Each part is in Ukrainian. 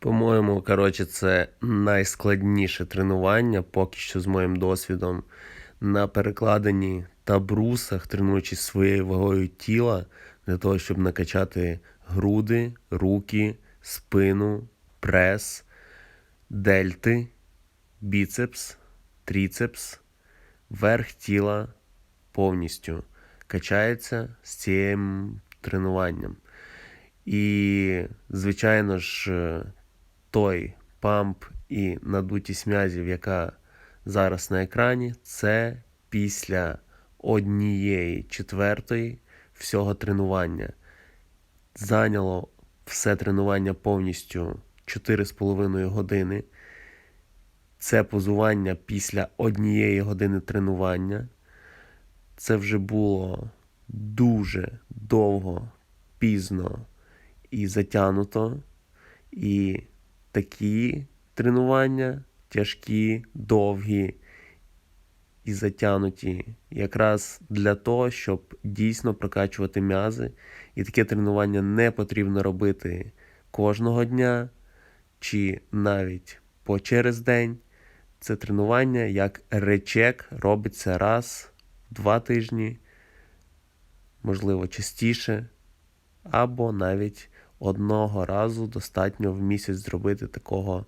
По-моєму, коротше, це найскладніше тренування поки що з моїм досвідом на перекладенні та брусах, тренуючись своєю вагою тіла для того, щоб накачати груди, руки, спину, прес, дельти, біцепс, тріцепс, верх тіла повністю качається з цим тренуванням. І, звичайно ж, той памп і надутість м'язів, яка зараз на екрані, це після однієї четвертої всього тренування. Зайняло все тренування повністю 4,5 години. Це позування після однієї години тренування. Це вже було дуже довго, пізно і затягнуто. І такі тренування тяжкі, довгі і затягнуті, якраз для того, щоб дійсно прокачувати м'язи. І таке тренування не потрібно робити кожного дня чи навіть по через день. Це тренування як речек робиться раз в два тижні, можливо, частіше, або навіть одного разу достатньо в місяць зробити такого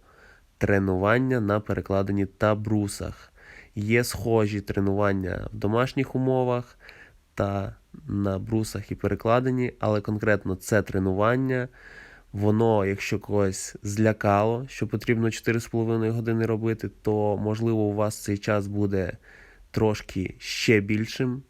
тренування на перекладенні та брусах. Є схожі тренування в домашніх умовах та на брусах і перекладенні, але конкретно це тренування. Воно, якщо когось злякало, що потрібно 4,5 години робити, то можливо у вас цей час буде трошки ще більшим.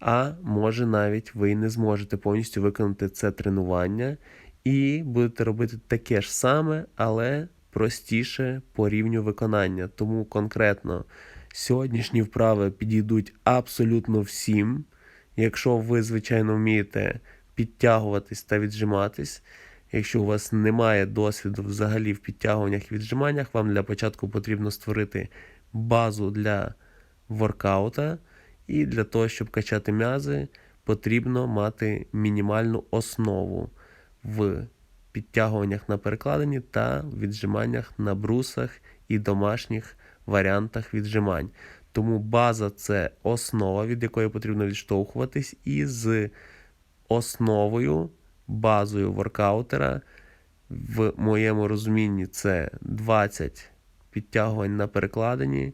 А може навіть ви не зможете повністю виконати це тренування і будете робити таке ж саме, але простіше по рівню виконання. Тому конкретно сьогоднішні вправи підійдуть абсолютно всім. Якщо ви, звичайно, вмієте підтягуватись та віджиматись. Якщо у вас немає досвіду взагалі в підтягуваннях і віджиманнях, вам для початку потрібно створити базу для воркаута. І для того, щоб качати м'язи, потрібно мати мінімальну основу в підтягуваннях на перекладині та віджиманнях на брусах і домашніх варіантах віджимань. Тому база це основа, від якої потрібно відштовхуватись, і з основою, базою воркаутера, в моєму розумінні, це 20 підтягувань на перекладині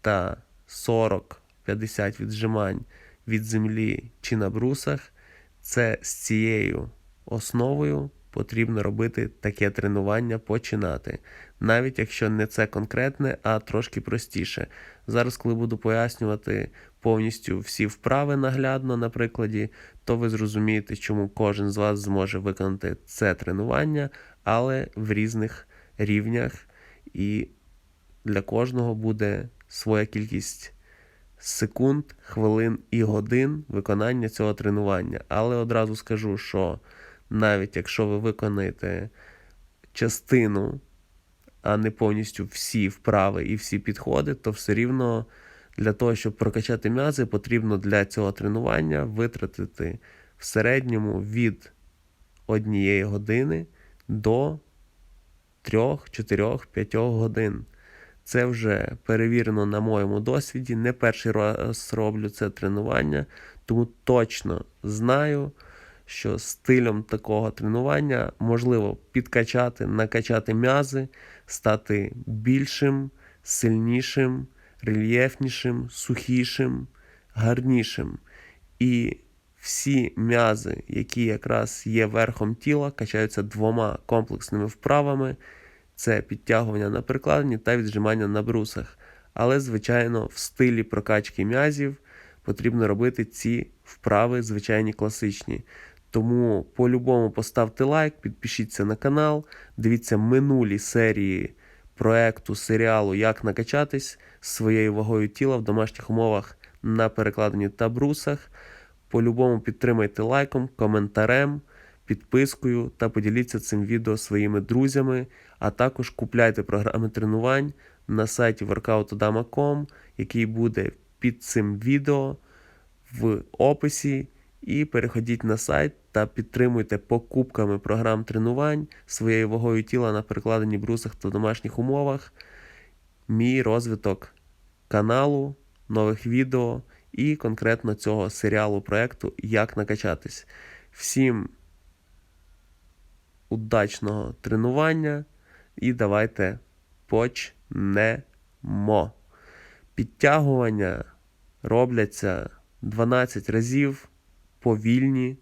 та 40-50 віджимань від землі чи на брусах. Це з цією основою потрібно робити таке тренування починати. Навіть якщо не це конкретне, а трошки простіше. Зараз, коли буду пояснювати повністю всі вправи наглядно на прикладі, то ви зрозумієте, чому кожен з вас зможе виконати це тренування, але в різних рівнях, і для кожного буде своя кількість. Секунд, хвилин і годин виконання цього тренування. Але одразу скажу, що навіть якщо ви виконаєте частину, а не повністю всі вправи і всі підходи, то все рівно для того, щоб прокачати м'язи, потрібно для цього тренування витратити в середньому від однієї години до 3, 4, 5 годин. Це вже перевірено на моєму досвіді. Не перший раз роблю це тренування, тому точно знаю що стилем такого тренування можливо підкачати, накачати м'язи, стати більшим, сильнішим, рельєфнішим, сухішим, гарнішим. І всі м'язи, які якраз є верхом тіла, качаються двома комплексними вправами: це підтягування на прикладенні та віджимання на брусах. Але, звичайно, в стилі прокачки м'язів потрібно робити ці вправи, звичайні класичні. Тому по-любому поставте лайк, підпишіться на канал, дивіться минулі серії проекту серіалу Як накачатись своєю вагою тіла в домашніх умовах на перекладенні та брусах. По-любому підтримайте лайком, коментарем, підпискою та поділіться цим відео своїми друзями, а також купляйте програми тренувань на сайті workoutodama.com, який буде під цим відео в описі І переходіть на сайт та підтримуйте покупками програм тренувань своєю вагою тіла на перекладенні брусах та домашніх умовах. Мій розвиток каналу, нових відео і конкретно цього серіалу проекту Як накачатись. Всім удачного тренування і давайте почнемо. Підтягування робляться 12 разів повільні.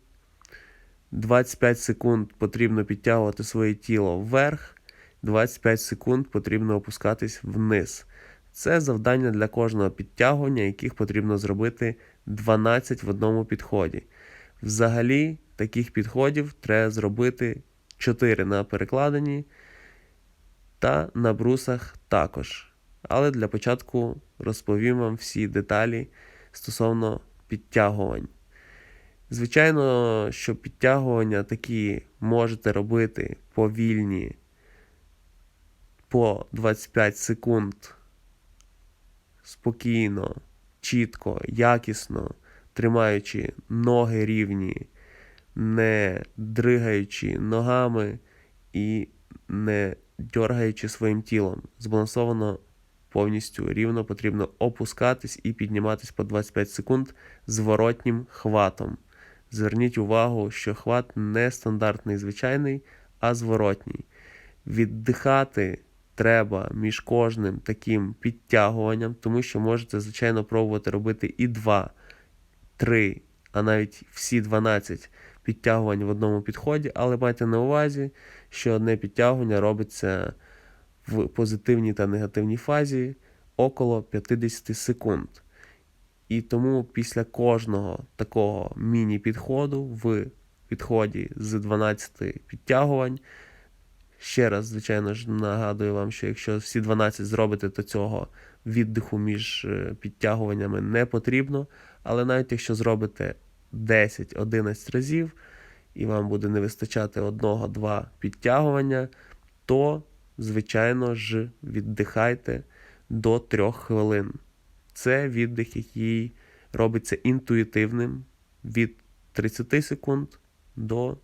25 секунд потрібно підтягувати своє тіло вверх, 25 секунд потрібно опускатись вниз. Це завдання для кожного підтягування, яких потрібно зробити 12 в одному підході. Взагалі, таких підходів треба зробити 4 на перекладині та на брусах також. Але для початку розповім вам всі деталі стосовно підтягувань. Звичайно, що підтягування такі можете робити повільні по 25 секунд спокійно, чітко, якісно, тримаючи ноги рівні, не дригаючи ногами і не дергаючи своїм тілом. Збалансовано повністю рівно потрібно опускатись і підніматись по 25 секунд зворотнім хватом. Зверніть увагу, що хват не стандартний звичайний, а зворотній. Віддихати треба між кожним таким підтягуванням, тому що можете, звичайно, пробувати робити і 2, 3, а навіть всі 12 підтягувань в одному підході, але майте на увазі, що одне підтягування робиться в позитивній та негативній фазі около 50 секунд. І тому після кожного такого міні-підходу в підході з 12 підтягувань. Ще раз, звичайно ж, нагадую вам, що якщо всі 12 зробите, то цього віддиху між е, підтягуваннями не потрібно. Але навіть якщо зробите 10-11 разів, і вам буде не вистачати одного-два підтягування, то, звичайно ж, віддихайте до 3 хвилин. Це віддих, який робиться інтуїтивним від 30 секунд до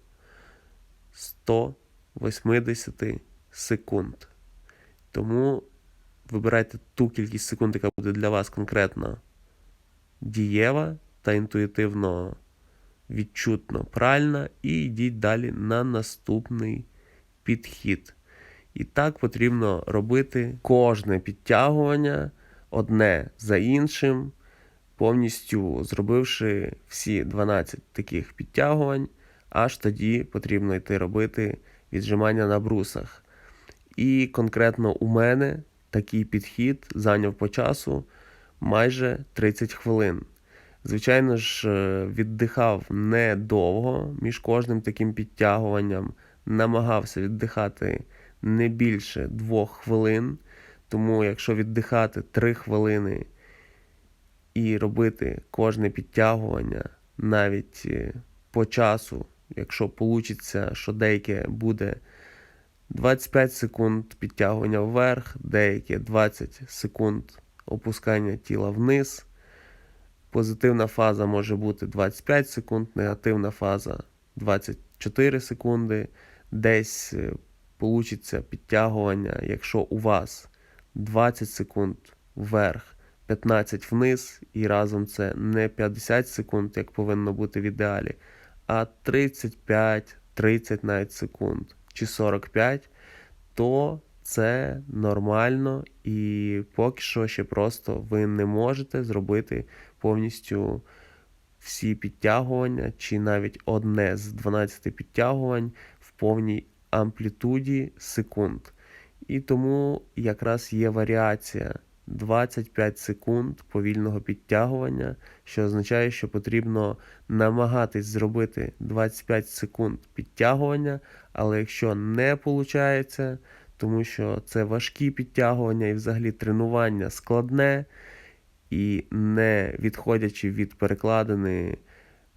180 секунд. Тому вибирайте ту кількість секунд, яка буде для вас конкретно дієва та інтуїтивно відчутно правильна, і йдіть далі на наступний підхід. І так потрібно робити кожне підтягування одне за іншим, повністю зробивши всі 12 таких підтягувань, аж тоді потрібно йти робити віджимання на брусах. І конкретно у мене такий підхід зайняв по часу майже 30 хвилин. Звичайно ж, е, віддихав недовго між кожним таким підтягуванням, намагався віддихати не більше двох хвилин. Тому, якщо віддихати 3 хвилини і робити кожне підтягування навіть е, по часу, якщо вийде, що деяке буде 25 секунд підтягування вверх, деяке 20 секунд опускання тіла вниз. Позитивна фаза може бути 25 секунд, негативна фаза 24 секунди. Десь вийде підтягування, якщо у вас 20 секунд вверх, 15 вниз, і разом це не 50 секунд, як повинно бути в ідеалі, а 35, 30 навіть секунд чи 45, то це нормально і поки що ще просто ви не можете зробити повністю всі підтягування, чи навіть одне з 12 підтягувань в повній амплітуді секунд. І тому якраз є варіація. 25 секунд повільного підтягування, що означає, що потрібно намагатись зробити 25 секунд підтягування, але якщо не виходить, тому що це важкі підтягування і взагалі тренування складне, і не відходячи від перекладини,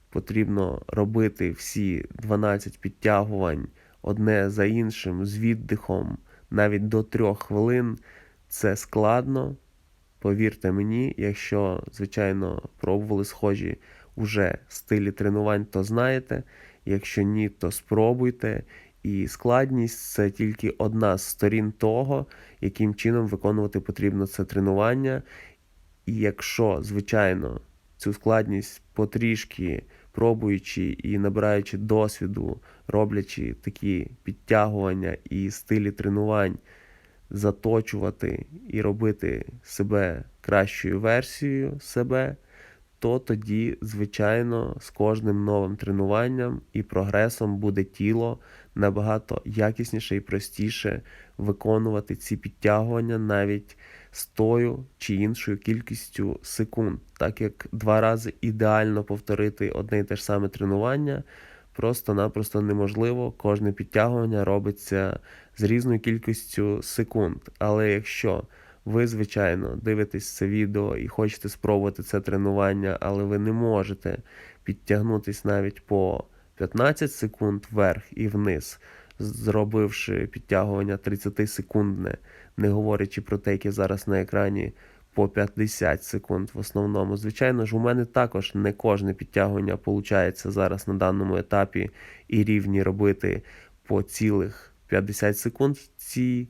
потрібно робити всі 12 підтягувань одне за іншим з віддихом навіть до трьох хвилин це складно. Повірте мені, якщо, звичайно, пробували схожі уже стилі тренувань, то знаєте. Якщо ні, то спробуйте. І складність це тільки одна з сторін того, яким чином виконувати потрібно це тренування. І якщо, звичайно, цю складність потрішки пробуючи і набираючи досвіду, роблячи такі підтягування і стилі тренувань, заточувати і робити себе кращою версією себе, то тоді, звичайно, з кожним новим тренуванням і прогресом буде тіло набагато якісніше і простіше виконувати ці підтягування навіть з тою чи іншою кількістю секунд, так як два рази ідеально повторити одне і те ж саме тренування. Просто-напросто неможливо. Кожне підтягування робиться з різною кількістю секунд. Але якщо ви, звичайно, дивитесь це відео і хочете спробувати це тренування, але ви не можете підтягнутись навіть по 15 секунд вверх і вниз, зробивши підтягування 30 секундне, не говорячи про те, яке зараз на екрані по 50 секунд в основному. Звичайно ж, у мене також не кожне підтягування виходить зараз на даному етапі і рівні робити по цілих 50 секунд в цій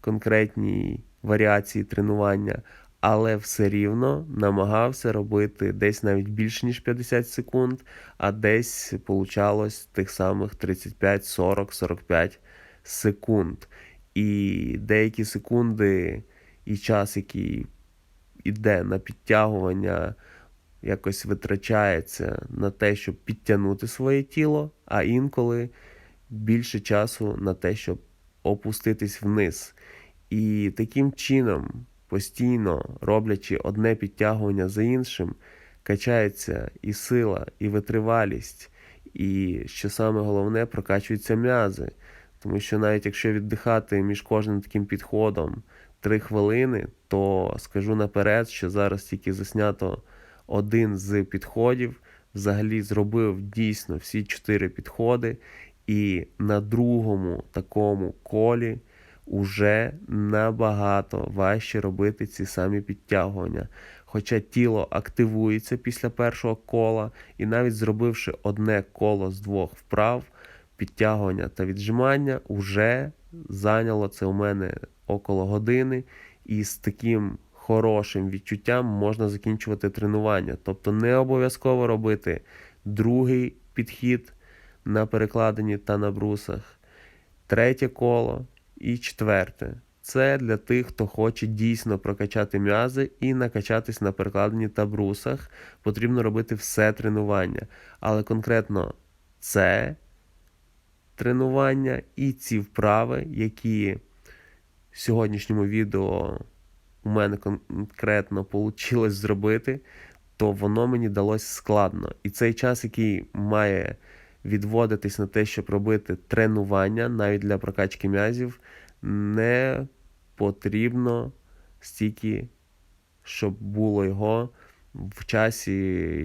конкретній варіації тренування, але все рівно намагався робити десь навіть більше, ніж 50 секунд, а десь получалось тих самих 35, 40, 45 секунд. І деякі секунди і час, який іде на підтягування, якось витрачається на те, щоб підтягнути своє тіло, а інколи більше часу на те, щоб опуститись вниз. І таким чином, постійно роблячи одне підтягування за іншим, качається і сила, і витривалість, і що саме головне, прокачуються м'язи. Тому що навіть якщо віддихати між кожним таким підходом 3 хвилини, то скажу наперед, що зараз тільки заснято один з підходів, взагалі зробив дійсно всі 4 підходи, і на другому такому колі уже набагато важче робити ці самі підтягування. Хоча тіло активується після першого кола, і навіть зробивши одне коло з двох вправ, підтягування та віджимання, вже зайняло це у мене около години, і з таким хорошим відчуттям можна закінчувати тренування. Тобто не обов'язково робити другий підхід на перекладині та на брусах, третє коло і четверте. Це для тих, хто хоче дійсно прокачати м'язи і накачатись на перекладині та брусах. Потрібно робити все тренування. Але конкретно це тренування і ці вправи, які сьогоднішньому відео у мене конкретно вийшло зробити, то воно мені далось складно. І цей час, який має відводитись на те, щоб робити тренування навіть для прокачки м'язів, не потрібно стільки, щоб було його в часі,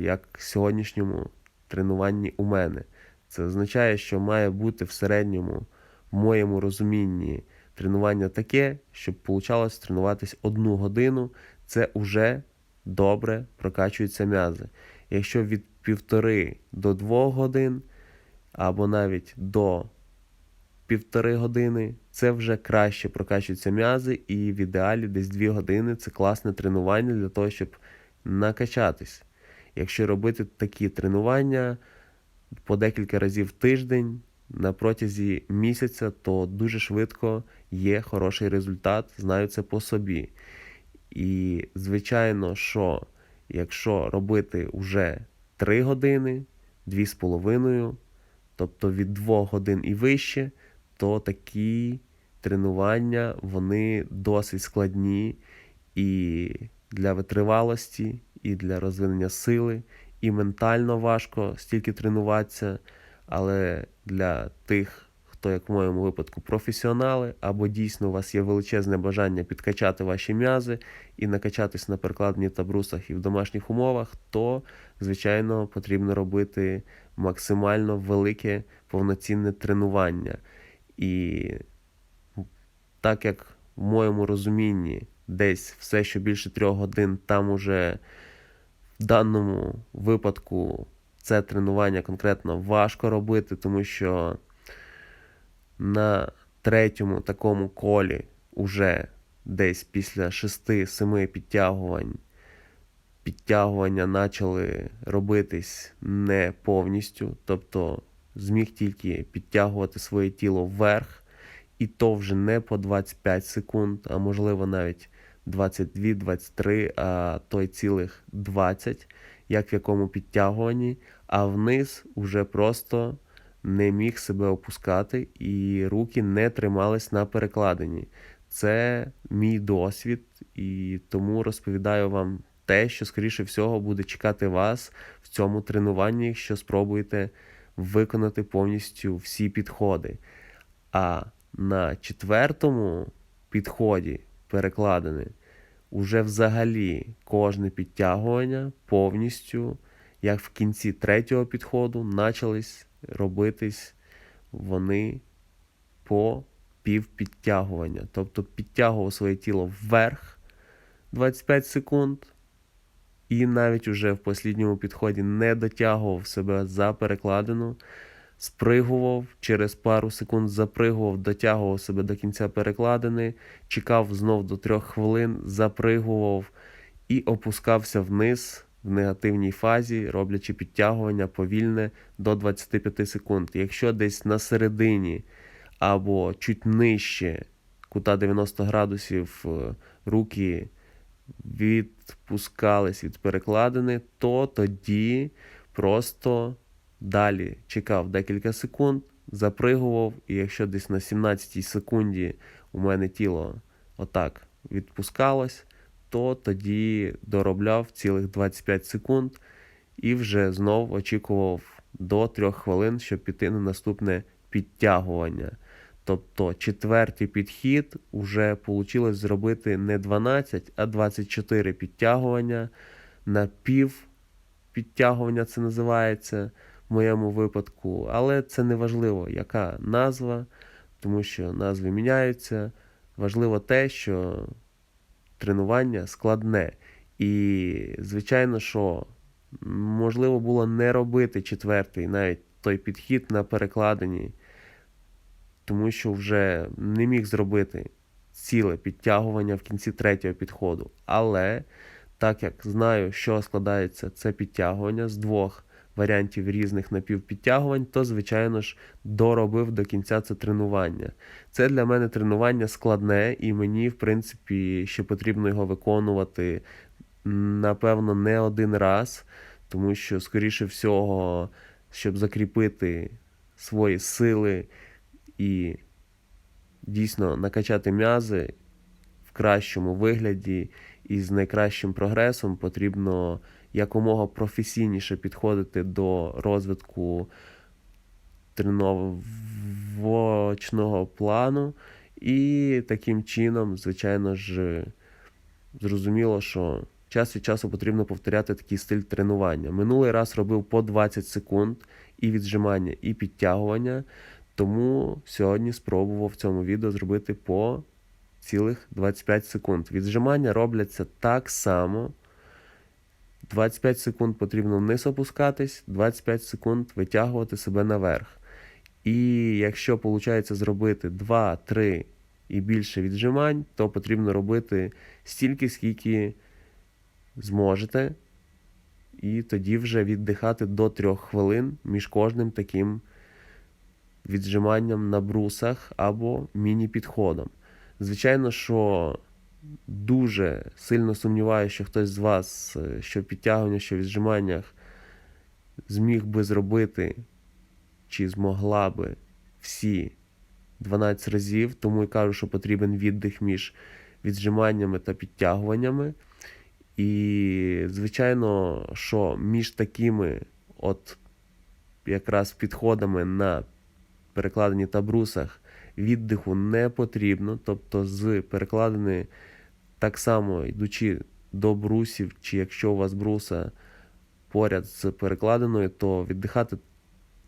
як сьогоднішньому тренуванні у мене. Це означає, що має бути в середньому, в моєму розумінні, тренування таке, щоб получалось тренуватись одну годину, це вже добре прокачуються м'язи. Якщо від півтори до двох годин, або навіть до півтори години, це вже краще прокачуються м'язи, і в ідеалі десь 2 години це класне тренування для того, щоб накачатись. Якщо робити такі тренування по декілька разів в тиждень на протязі місяця, то дуже швидко є хороший результат, знаю це по собі. І, звичайно, що якщо робити вже 3 години, 2,5, тобто від 2 годин і вище, то такі тренування вони досить складні і для витривалості, і для розвинення сили, і ментально важко стільки тренуватися, але для тих, хто, як в моєму випадку, професіонали, або дійсно у вас є величезне бажання підкачати ваші м'язи і накачатись на перекладні та брусах і в домашніх умовах, то, звичайно, потрібно робити максимально велике повноцінне тренування. І так як в моєму розумінні десь все, що більше трьох годин, там уже В даному випадку це тренування конкретно важко робити, тому що на третьому такому колі уже десь після 6-7 підтягувань підтягування почали робитись не повністю, тобто зміг тільки підтягувати своє тіло вверх, і то вже не по 25 секунд, а можливо навіть 22-23, а то й цілих 20, як в якому підтягуванні, а вниз уже просто не міг себе опускати, і руки не тримались на перекладині. Це мій досвід, і тому розповідаю вам те, що, скоріше всього, буде чекати вас в цьому тренуванні, якщо спробуєте виконати повністю всі підходи. А на четвертому підході перекладини уже взагалі кожне підтягування повністю, як в кінці третього підходу, почались робитись вони по півпідтягування. Тобто підтягував своє тіло вверх 25 секунд, і навіть уже в послідньому підході не дотягував себе за перекладину, спригував, через пару секунд запригував, дотягував себе до кінця перекладини, чекав знов до трьох хвилин, запригував і опускався вниз в негативній фазі, роблячи підтягування повільне до 25 секунд. Якщо десь на середині або чуть нижче кута 90 градусів е, руки відпускались від перекладини, то тоді просто далі чекав декілька секунд, запригував, і якщо десь на 17 секунді у мене тіло отак відпускалось, то тоді доробляв цілих 25 секунд і вже знов очікував до 3 хвилин, щоб піти на наступне підтягування. Тобто четвертий підхід вже вийшло зробити не 12, а 24 підтягування на пів підтягування це називається в моєму випадку. Але це не важливо, яка назва, тому що назви міняються. Важливо те, що тренування складне. І, звичайно, що можливо було не робити четвертий, навіть той підхід на перекладині тому що вже не міг зробити ціле підтягування в кінці третього підходу. Але так як знаю, що складається це підтягування з двох варіантів різних напівпідтягувань, то, звичайно ж, доробив до кінця це тренування. Це для мене тренування складне, і мені, в принципі, ще потрібно його виконувати, напевно, не один раз, тому що, скоріше всього, щоб закріпити свої сили і дійсно накачати м'язи в кращому вигляді і з найкращим прогресом потрібно якомога професійніше підходити до розвитку тренувачного плану. І таким чином, звичайно ж, зрозуміло, що час від часу потрібно повторяти такий стиль тренування. Минулий раз робив по 20 секунд і віджимання, і підтягування. Тому сьогодні спробував в цьому відео зробити по цілих 25 секунд. Віджимання робляться так само. 25 секунд потрібно вниз опускатись, 25 секунд витягувати себе наверх. І якщо виходить зробити 2-3 і більше віджимань, то потрібно робити стільки, скільки зможете. І тоді вже віддихати до 3 хвилин між кожним таким віджиманням на брусах або міні-підходом. Звичайно, що дуже сильно сумніваюся, що хтось з вас, е, що в підтягуваннях, що в віджиманнях зміг би зробити чи змогла би всі 12 разів, тому і кажу, що потрібен віддих між віджиманнями та підтягуваннями. І, звичайно, що між такими от якраз підходами на перекладені та брусах віддиху не потрібно. Тобто з перекладини, так само йдучи до брусів, чи якщо у вас бруса поряд з перекладиною, то віддихати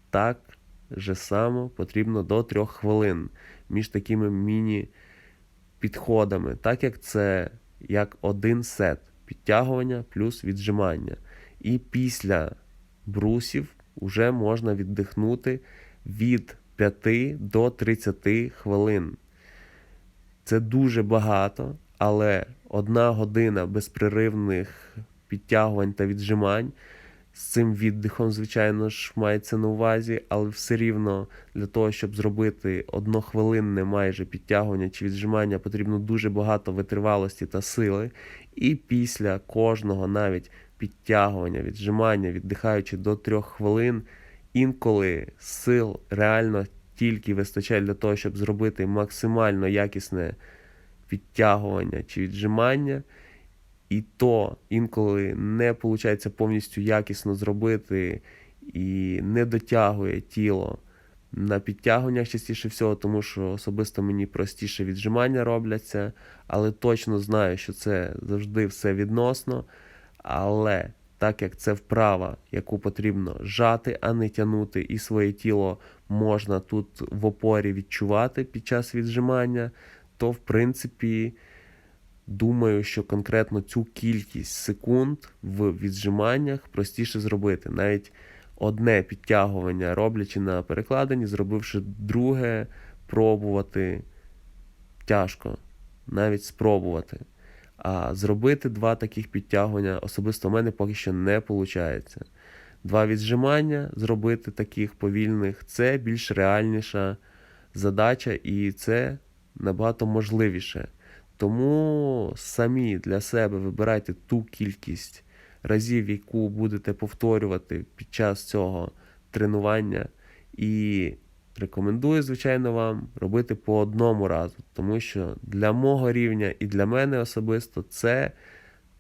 так же само потрібно до 3 хвилин між такими міні-підходами, так як це як один сет підтягування плюс віджимання. І після брусів вже можна віддихнути від 5 до 30 хвилин. Це дуже багато, але одна година безперервних підтягувань та віджимань. З цим віддихом, звичайно ж, мається на увазі, але все рівно для того, щоб зробити однохвилинне майже підтягування чи віджимання, потрібно дуже багато витривалості та сили. І після кожного навіть підтягування, віджимання, віддихаючи до трьох хвилин, інколи сил реально тільки вистачає для того, щоб зробити максимально якісне підтягування чи віджимання. І то інколи не виходить повністю якісно зробити і не дотягує тіло на підтягуваннях частіше всього, тому що особисто мені простіше віджимання робляться, але точно знаю, що це завжди все відносно. Але так як це вправа, яку потрібно жати, а не тягнути, і своє тіло можна тут в опорі відчувати під час віджимання, то в принципі. Думаю, що конкретно цю кількість секунд в віджиманнях простіше зробити. Навіть одне підтягування, роблячи на перекладині, зробивши друге, пробувати тяжко, навіть спробувати. А зробити два таких підтягування особисто в мене поки що не виходить. Два віджимання зробити таких повільних це більш реальніша задача, і це набагато можливіше. Тому самі для себе вибирайте ту кількість разів, яку будете повторювати під час цього тренування. І рекомендую, звичайно, вам робити по одному разу, тому що для мого рівня і для мене особисто це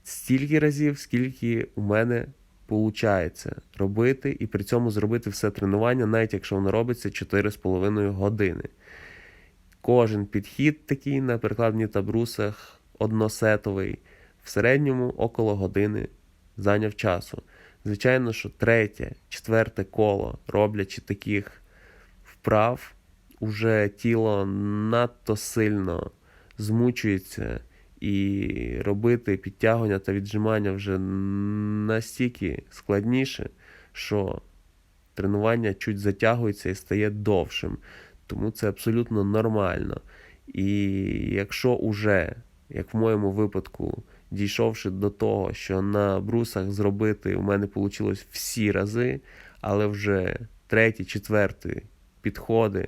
стільки разів, скільки у мене виходить робити, і при цьому зробити все тренування, навіть якщо воно робиться 4,5 години. Кожен підхід такий на перекладні та брусах односетовий, в середньому около години зайняв часу. Звичайно, що третє, четверте коло, роблячи таких вправ, уже тіло надто сильно змучується, і робити підтягування та віджимання вже настільки складніше, що тренування чуть затягується і стає довшим. Тому це абсолютно нормально. І якщо уже, як в моєму випадку, дійшовши до того, що на брусах зробити у мене вийшло всі рази, але вже третій, четвертий підходи,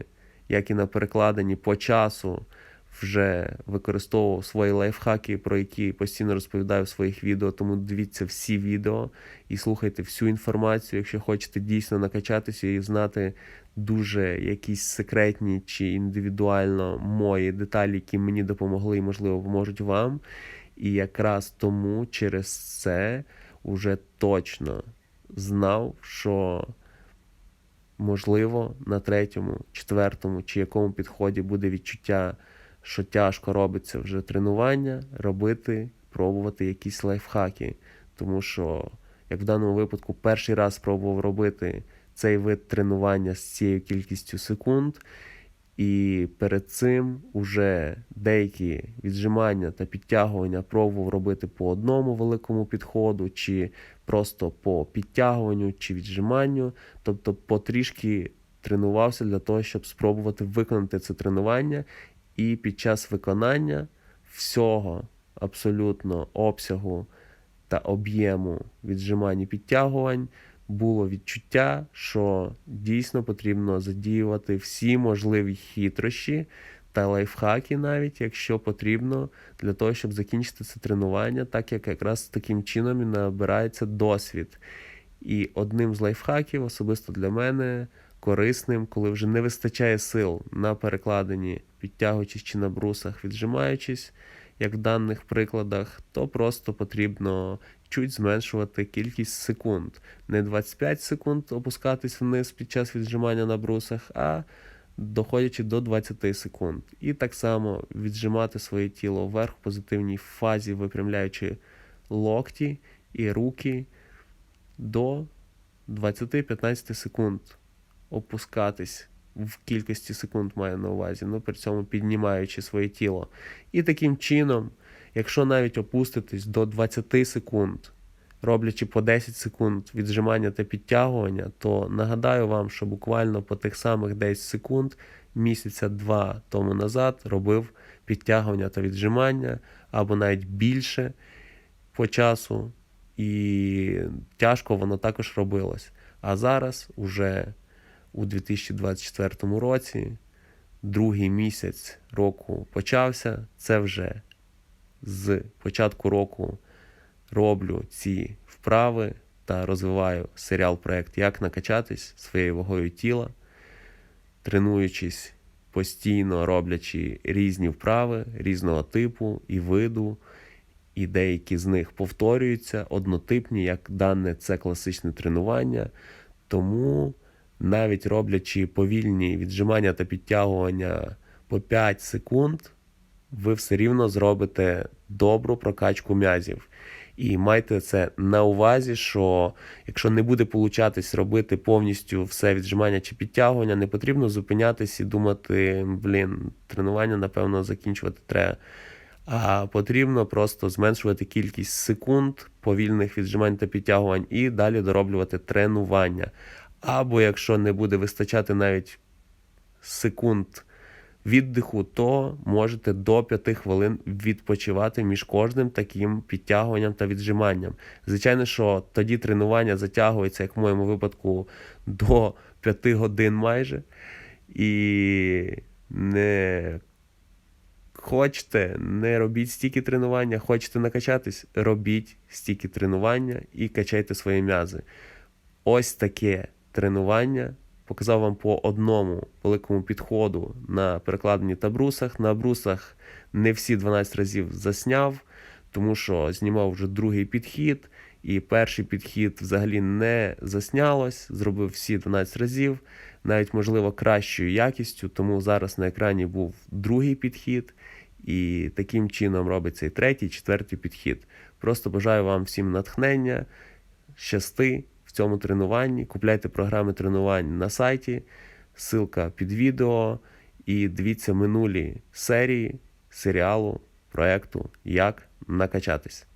як і на перекладенні по часу, вже використовував свої лайфхаки, про які постійно розповідаю в своїх відео. Тому дивіться всі відео і слухайте всю інформацію, якщо хочете дійсно накачатися і знати дуже якісь секретні чи індивідуально мої деталі, які мені допомогли і, можливо, поможуть вам. І якраз тому через це вже точно знав, що можливо на третьому, четвертому чи якому підході буде відчуття, що тяжко робиться вже тренування, робити, пробувати якісь лайфхаки. Тому що, як в даному випадку, перший раз спробував робити цей вид тренування з цією кількістю секунд. І перед цим уже деякі віджимання та підтягування пробував робити по одному великому підходу, чи просто по підтягуванню чи віджиманню, тобто потрішки тренувався для того, щоб спробувати виконати це тренування. І під час виконання всього абсолютно обсягу та об'єму віджимань і підтягувань було відчуття, що дійсно потрібно задіювати всі можливі хитрощі та лайфхаки, навіть якщо потрібно, для того, щоб закінчити це тренування, так як якраз таким чином і набирається досвід. І одним з лайфхаків, особисто для мене, корисним, коли вже не вистачає сил на перекладенні, підтягуючись чи на брусах, віджимаючись, як в даних прикладах, то просто потрібно чуть зменшувати кількість секунд. Не 25 секунд опускатись вниз під час віджимання на брусах, а доходячи до 20 секунд. І так само віджимати своє тіло вверх в позитивній фазі, випрямляючи локті і руки до 20-15 секунд. Опускатись в кількості секунд маю на увазі, ну при цьому піднімаючи своє тіло. І таким чином, якщо навіть опуститись до 20 секунд роблячи по 10 секунд віджимання та підтягування, то нагадаю вам, що буквально по тих самих 10 секунд місяця два тому назад робив підтягування та віджимання, або навіть більше по часу, і тяжко воно також робилось. А зараз, уже у 2024 році, другий місяць року почався. Це вже з початку року роблю ці вправи та розвиваю серіал проект Як накачатись своєю вагою тіла, тренуючись постійно роблячи різні вправи різного типу і виду, і деякі з них повторюються однотипні, як дане це класичне тренування. Тому навіть роблячи повільні віджимання та підтягування по 5 секунд, ви все рівно зробите добру прокачку м'язів. І майте це на увазі, що якщо не буде получатись робити повністю все віджимання чи підтягування, не потрібно зупинятись і думати, блін, тренування, напевно, закінчувати треба. А потрібно просто зменшувати кількість секунд повільних віджимань та підтягувань і далі дороблювати тренування. Або якщо не буде вистачати навіть секунд віддиху, то можете до 5 хвилин відпочивати між кожним таким підтягуванням та віджиманням. Звичайно, що тоді тренування затягується, як в моєму випадку, до 5 годин майже. І не хочете, не робіть стільки тренування, хочете накачатись, робіть стільки тренування і качайте свої м'язи. Ось таке тренування. Показав вам по одному великому підходу на перекладенні та брусах. На брусах не всі 12 разів засняв, тому що знімав вже другий підхід, і перший підхід взагалі не заснялось. Зробив всі 12 разів, навіть можливо кращою якістю. Тому зараз на екрані був другий підхід, і таким чином робиться і третій, четвертий підхід. Просто бажаю вам всім натхнення, щасти цьому тренуванні. Купляйте програми тренувань на сайті, ссылка під відео. І дивіться минулі серії серіалу, проекту Як накачатись.